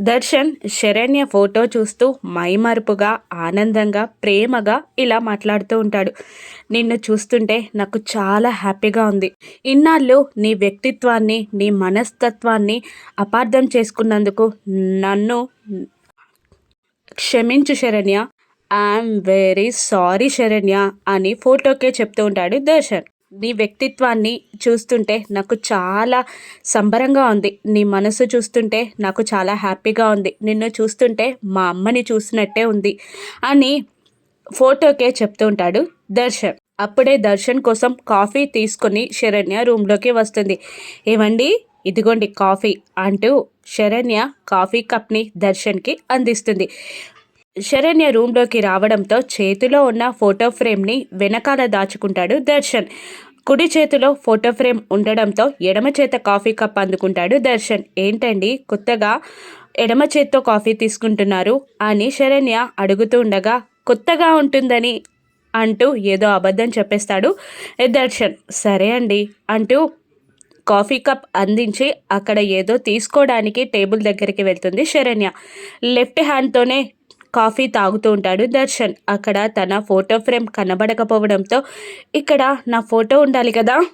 Darshan Saranya photo చూస్తూ మైమరుపుగా ఆనందంగా ప్రేమగా ఇలా మాట్లాడుతూ ఉంటాడు. నిన్ను చూస్తుంటే నాకు చాలా హ్యాపీగా ఉంది. ఇన్నాళ్ళు నీ వ్యక్తిత్వాన్ని నీ మనస్తత్వాన్ని అపార్థం చేసుకున్నందుకు నన్ను క్షమించు Saranya. I'm very sorry Saranya అని ఫోటోకే చెప్తూ ఉంటాడు దర్శన్. నీ వ్యక్తిత్వాన్ని చూస్తుంటే నాకు చాలా సంబరంగా ఉంది. నీ మనసు చూస్తుంటే నాకు చాలా హ్యాపీగా ఉంది. నిన్ను చూస్తుంటే మా అమ్మని చూసినట్టే ఉంది అని ఫోటోకే చెప్తూ ఉంటాడు దర్శన్. అప్పుడే దర్శన్ కోసం కాఫీ తీసుకొని శరణ్య రూమ్లోకి వస్తుంది. ఏమండి ఇదిగోండి కాఫీ అంటూ శరణ్య కాఫీ కప్ని దర్శన్కి అందిస్తుంది. శరణ్య రూమ్లోకి రావడంతో చేతిలో ఉన్న ఫోటో ఫ్రేమ్ని వెనకాల దాచుకుంటాడు దర్శన్. కుడి చేతిలో ఫోటో ఫ్రేమ్ ఉండడంతో ఎడమ చేత కాఫీ కప్ అందుకుంటాడు దర్శన్. ఏంటండి కొత్తగా ఎడమ చేత్తో కాఫీ తీసుకుంటున్నారు? అని శరణ్య అడుగుతూ ఉండగా కొత్తగా ఉంటుందని అంటూ ఏదో అబద్ధం చెప్పేస్తాడు దర్శన్. సరే అండి అంటూ కాఫీ కప్ అందించి అక్కడ ఏదో తీసుకోవడానికి టేబుల్ దగ్గరికి వెళ్తుంది శరణ్య. లెఫ్ట్ హ్యాండ్తోనే కాఫీ తాగుతూ ఉంటాడు దర్శన్. అక్కడ తన ఫోటో ఫ్రేమ్ కనబడకపోవడంతో ఇక్కడ నా ఫోటో ఉండాలి కదా?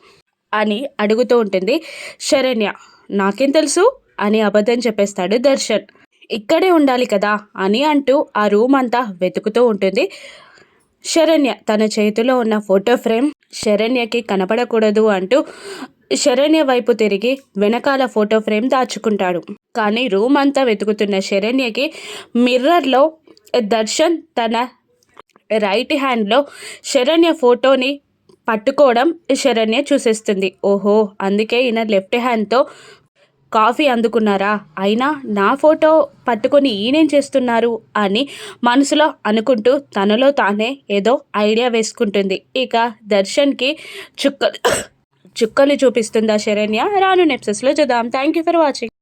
అని అడుగుతూ ఉంటుంది. శరణ్య నాకేం తెలుసు? అని అబద్ధం చెప్పేస్తాడు దర్శన్. ఇక్కడే ఉండాలి కదా? అని అంటూ ఆ రూమ్ అంతా వెతుకుతూ ఉంటుంది. శరణ్య తన చేతిలో ఉన్న ఫోటో ఫ్రేమ్ శరణ్యకి కనపడకూడదు అంటూ శరణ్య వైపు తిరిగి వెనకాల ఫోటో ఫ్రేమ్ దాచుకుంటాడు. కానీ రూమ్ అంతా వెతుకుతున్న శరణ్యకి మిర్రర్లో దర్శన్ తన రైట్ హ్యాండ్లో శరణ్య ఫోటోని పట్టుకోవడం శరణ్య చూసేస్తుంది. ఓహో అందుకే ఈయన లెఫ్ట్ హ్యాండ్తో కాఫీ అందుకున్నారా? అయినా నా ఫోటో పట్టుకొని ఈయనేం చేస్తున్నారు అని మనసులో అనుకుంటూ తనలో తానే ఏదో ఐడియా వేసుకుంటుంది. ఇక దర్శన్కి చుక్కలు చుక్కలు చూపిస్తుందా శరణ్య? రాను నెప్సెస్లో చూద్దాం. Thank you for watching